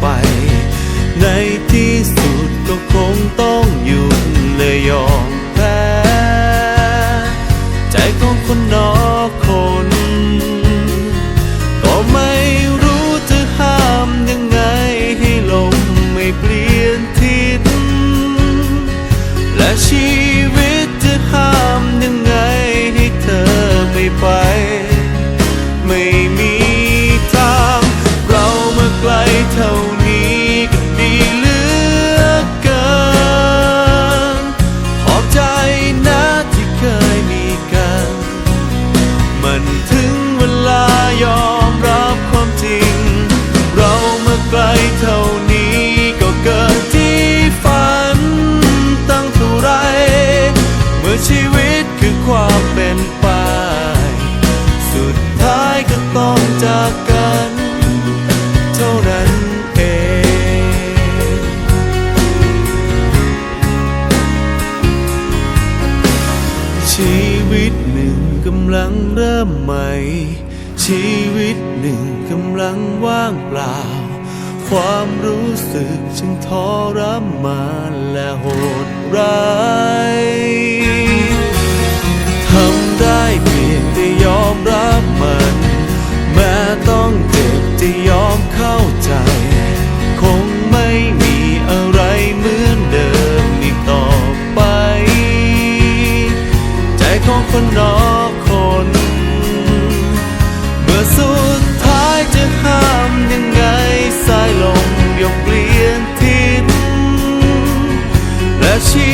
ไป ในที่สุดก็คงต้องหยุดเลยยอมีวิตหนึ่งกำลังเริ่มใหม่ ชีวิตหนึ่งกำลังว่างเปล่า ความรู้สึกจึงทอรมาและโหดร้ายทำได้เพียงแต่ยอมรับมัน แม้ต้องเจ็บจะยอมเข้าใจ คนรอคน เมื่อสุดท้ายจะห้ามยังไงสายลมยกเปลี่ยนทิศและชี